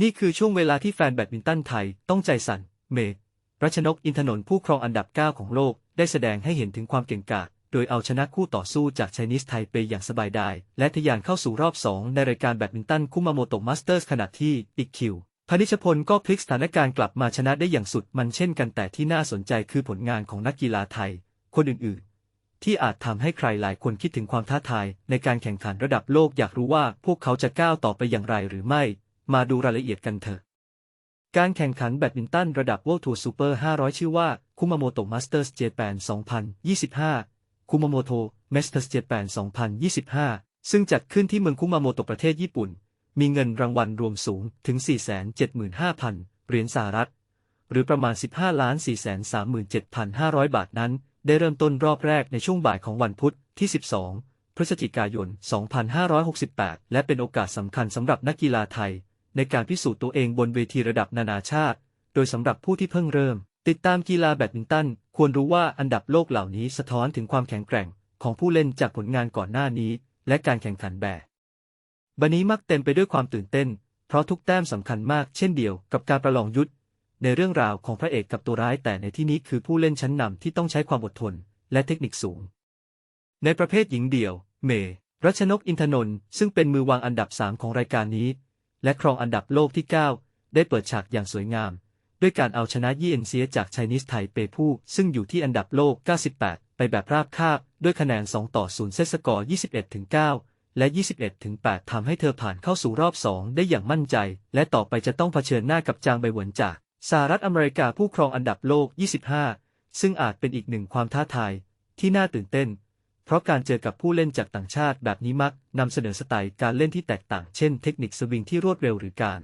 นี่คือช่วงเวลาที่แฟนแบดมินตันไทยต้องใจสั่น เมย์รัชนกอินทนนท์ผู้ครองอันดับ 9 ของโลก ได้แสดงให้เห็นถึงความเก่งกาจ โดยเอาชนะคู่ต่อสู้จากไชนีสไทเปอย่างสบายดาย และทะยานเข้าสู่รอบ 2 ในรายการแบดมินตันคุมาโมโตะมาสเตอร์สขณะที่อีกคิวพนิชพลก็พลิกสถานการณ์กลับมาชนะได้อย่างสุดมันเช่นกันแต่ที่น่าสนใจคือผลงานของนักกีฬาไทย คนอื่นๆ ที่อาจทำให้ใครหลายคนคิดถึงความท้าทาย ในการแข่งขันระดับโลกอยากรู้ว่าพวกเขาจะก้าวต่อไปอย่างไรหรือไม่ มาดูรายละเอียดกันเถอะ การแข่งขันแบดมินตันระดับ World Tour Super 500 ชื่อว่าคุมาโมโตะ Masters Japan 2025คุมาโมโต Masters Japan 2025 ซึ่งจัดขึ้นที่เมืองคุมาโมโตะประเทศญี่ปุ่น มีเงินรางวัลรวมสูงถึง 475,000 เหรียญสหรัฐ หรือประมาณ 15ล้าน437,500 บาทนั้น ได้เริ่มต้นรอบแรกในช่วงบ่ายของวันพุธที่ 12 พฤศจิกายน 2568 และเป็นโอกาสสำคัญสำหรับนักกีฬาไทย ในการพิสูจน์ตัวเองบนเวทีระดับนานาชาติ โดยสำหรับผู้ที่เพิ่งเริ่ม ติดตามกีฬาแบดมินตัน ควรรู้ว่าอันดับโลกเหล่านี้สะท้อนถึงความแข็งแกร่งของผู้เล่นจากผลงานก่อนหน้านี้ และการแข่งขันแบบบันนี้มักเต็มไปด้วยความตื่นเต้น เพราะทุกแต้มสำคัญมากเช่นเดียวกับการประลองยุทธในเรื่องราวของพระเอกกับตัวร้ายแต่ในที่นี้คือผู้เล่นชั้นนำที่ต้องใช้ความอดทน และเทคนิคสูง ในประเภทหญิงเดี่ยว เมย์รัชนกอินทนนท์ซึ่งเป็นมือวางอันดับ 3 ของรายการนี้ และครองอันดับโลกที่ 9 ได้เปิดฉากอย่างสวยงาม ด้วยการเอาชนะยี่เอ็นเซียจากไชนีสไทเปผู้ซึ่งอยู่ที่อันดับโลก 98 ไปแบบราบคาบ ด้วยคะแนน 2 ต่อ 0 เซตสกอร์ 21-9และ 21-8ทำให้เธอผ่านเข้าสู่รอบ 2 ได้อย่างมั่นใจ และต่อไปจะต้องเผชิญหน้ากับจางใบหวนจากสหรัฐอเมริกาผู้ครองอันดับโลก 25 ซึ่งอาจเป็นอีกหนึ่งความท้าทาย ที่น่าตื่นเต้น เพราะการเจอกับผู้เล่นจากต่างชาติแบบนี้มักนำเสนอสไตล์การเล่นที่แตกต่าง เช่น เทคนิคสวิงที่รวดเร็วหรือการ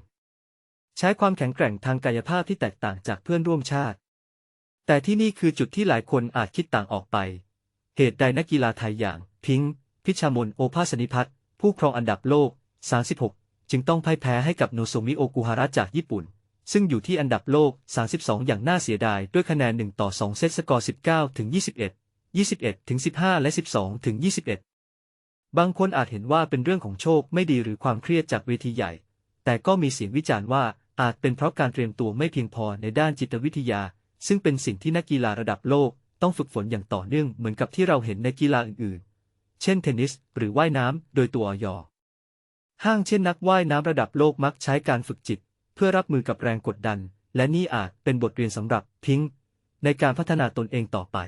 ใช้ความแข็งแกร่งทางกายภาพที่แตกต่างจากเพื่อนร่วมชาติ แต่ที่นี่คือจุดที่หลายคนอาจคิดต่างออกไป เหตุใดนักกีฬาไทยอย่าง พิงค์พิชามนโอภาสนิพัฒน์ผู้ครองอันดับโลก 36 จึงต้องพ่ายแพ้ให้กับโนโซมิโอกุฮาระจากญี่ปุ่น ซึ่งอยู่ที่อันดับโลก 32 อย่างน่าเสียดายด้วยคะแนน 1 ต่อ 2 เซตสกอร์ 19 ถึง 21 21ถึง15 และ 12ถึง21 บางคนอาจเห็นว่าเป็นเรื่องของโชคไม่ดีหรือความเครียดจากเวทีใหญ่ แต่ก็มีเสียงวิจารณ์ว่าอาจเป็นเพราะการเตรียมตัวไม่เพียงพอในด้านจิตวิทยา ซึ่งเป็นสิ่งที่นักกีฬาระดับโลกต้องฝึกฝนอย่างต่อเนื่องเหมือนกับที่เราเห็นในกีฬาอื่นๆ เช่นเทนนิส หรือว่ายน้ำโดยตัวอยห้างเช่นนักว่ายน้ำระดับโลกมักใช้การฝึกจิต เพื่อรับมือกับแรงกดดัน และนี่อาจเป็นบทเรียนสำหรับพิงค์ในการพัฒนาตนเองต่อไป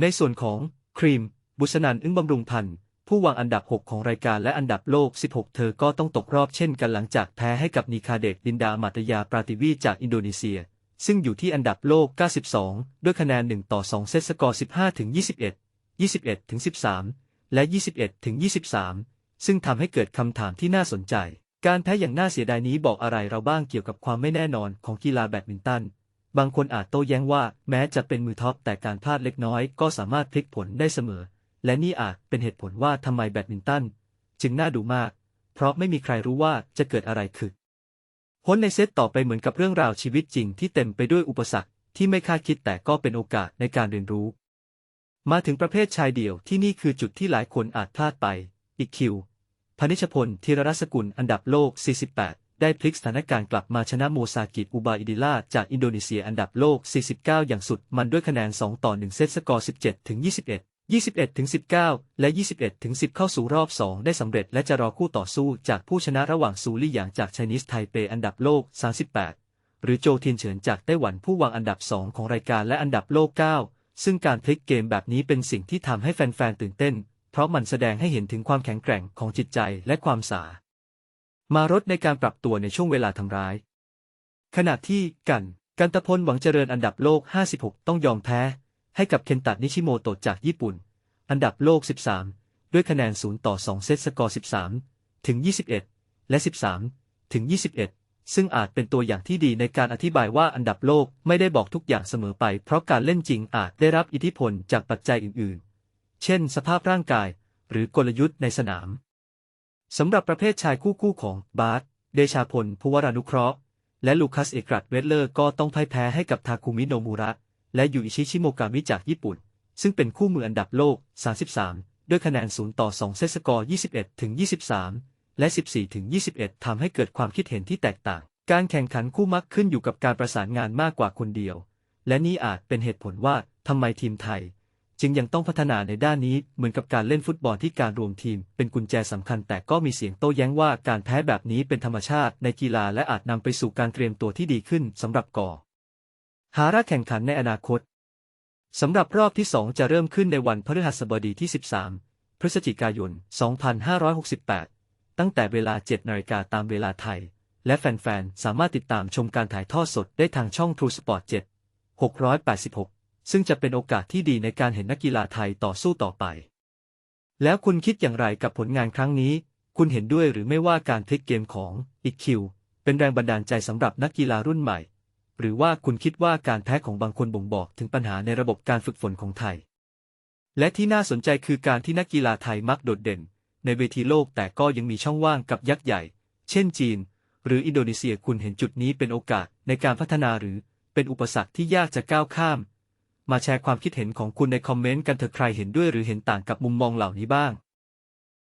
ในส่วนของครีม บุษนันอึ้งบำรุงพันธ์ผู้วางอันดับ 6 ของรายการและอันดับโลก 16 เธอก็ต้องตกรอบเช่นกันหลังจากแพ้ให้กับนีคาเดกดินดามาตยาปราติวีจากอินโดนีเซีย ซึ่งอยู่ที่อันดับโลก 92 ด้วยคะแนน 1 ต่อ 2 เซตสกอร์ 15 ถึง 21 21 ถึง 13 และ 21 ถึง 23 ซึ่งทำให้เกิดคำถามที่น่าสนใจ การแพ้อย่างน่าเสียดายนี้บอกอะไรเราบ้างเกี่ยวกับความไม่แน่นอนของกีฬาแบดมินตัน บางคนอาจโต้แย้งว่าแม้จะเป็นมือท็อปแต่การพลาดเล็กน้อยก็สามารถพลิกผลได้เสมอ และนี่อาจเป็นเหตุผลว่าทำไมแบดมินตันจึงน่าดูมาก เพราะไม่มีใครรู้ว่าจะเกิดอะไรขึ้นพ้นในเซตต่อไปเหมือนกับเรื่องราวชีวิตจริงที่เต็มไปด้วยอุปสรรคที่ไม่คาดคิดแต่ก็เป็นโอกาสในการเรียนรู้ มาถึงประเภทชายเดี่ยวที่นี่คือจุดที่หลายคนอาจพลาดไป อีกคิว พนิชพลธีรรัศกุลอันดับโลก 48 ได้พลิกสถานการณ์กลับมาชนะโมซากิอุบาอิดิล่าจากอินโดนีเซียอันดับโลก 49 อย่างสุดมันด้วยคะแนน 2 ต่อ 1 เซตสกอร์ 17 ถึง 21 21ถึง19 และ 21ถึง10 เข้าสู่รอบ 2 ได้สำเร็จและจะรอคู่ต่อสู้จากผู้ชนะระหว่างซูลี่หยางจากไชนีสไทเปอันดับโลก 38 หรือโจทินเฉินจากไต้หวันผู้วางอันดับ 2 ของรายการและอันดับโลก 9 ซึ่งการพลิกเกมแบบนี้เป็นสิ่งที่ทำให้แฟนๆ ตื่นเต้น เพราะมันแสดงให้เห็นถึงความแข็งแกร่งของจิตใจและความสา มารถในการปรับตัวในช่วงเวลาทำร้าย ขณะที่กัน กันตะพลหวังเจริญอันดับโลก 56 ต้องยอมแพ้ ให้กับเคนตะนิชิโมโตะจากญี่ปุ่น อันดับโลก 13 ด้วยคะแนน 0 ต่อ 2 เซตสกอร์ 13 ถึง 21 และ 13 ถึง 21 ซึ่งอาจเป็นตัวอย่างที่ดีในการอธิบายว่าอันดับโลกไม่ได้บอกทุกอย่างเสมอไป เพราะการเล่นจริงอาจได้รับอิทธิพลจากปัจจัยอื่น ๆ เช่น สภาพร่างกาย หรือกลยุทธ์ในสนาม สำหรับประเภทชายคู่คู่ของบาสเดชาพลภูวรานุเคราะห์ และลูคัสเอกรัตเวทเลอร์ก็ต้องพ่ายแพ้ให้กับทาคุมิโนมูระ และยูอิชิชิโมกามิจากญี่ปุ่น ซึ่งเป็นคู่มืออันดับโลก 33 ด้วยคะแนน 0 ต่อ 2 เซตสกอร์ 21 ถึง 23 และ 14-21 ทำให้เกิดความคิดเห็นที่แตกต่าง การแข่งขันคู่มักขึ้นอยู่กับการประสานงานมากกว่าคนเดียว และนี่อาจเป็นเหตุผลว่าทำไมทีมไทย จึงยังต้องพัฒนาในด้านนี้เหมือนกับการเล่นฟุตบอลที่การรวมทีม เป็นกุญแจสำคัญ แต่ก็มีเสียงโต้แย้งว่าการแพ้แบบนี้เป็นธรรมชาติในกีฬาและอาจนำไปสู่การเตรียมตัวที่ดีขึ้นสำหรับก่อ หาระแข่งขันในอนาคตสำหรับรอบที่ 2 จะเริ่มขึ้นในวันพฤหัสบดีที่ 13 พฤศจิกายน 2568 ตั้งแต่เวลา 7นาฬิกาตามเวลาไทย และแฟนๆ สามารถติดตามชมการถ่ายทอดสดได้ทางช่อง True Sport 7 686 ซึ่งจะเป็นโอกาสที่ดีในการเห็นนักกีฬาไทยต่อสู้ต่อไป แล้วคุณคิดอย่างไรกับผลงานครั้งนี้ คุณเห็นด้วยหรือไม่ว่าการพลิกเกมของอีคิวเป็นแรงบันดาลใจสำหรับนักกีฬารุ่นใหม่ หรือว่าคุณคิดว่าการแพ้ของบางคนบ่งบอกถึงปัญหาในระบบการฝึกฝนของไทย และที่น่าสนใจคือการที่นักกีฬาไทยมักโดดเด่น ในเวทีโลกแต่ก็ยังมีช่องว่างกับยักษ์ใหญ่ เช่นจีน หรืออินโดนีเซียคุณเห็นจุดนี้เป็นโอกาสในการพัฒนาหรือเป็นอุปสรรคที่ยากจะก้าวข้าม มาแชร์ความคิดเห็นของคุณในคอมเมนต์กันเถอะใครเห็นด้วยหรือเห็นต่างกับมุมมองเหล่านี้บ้าง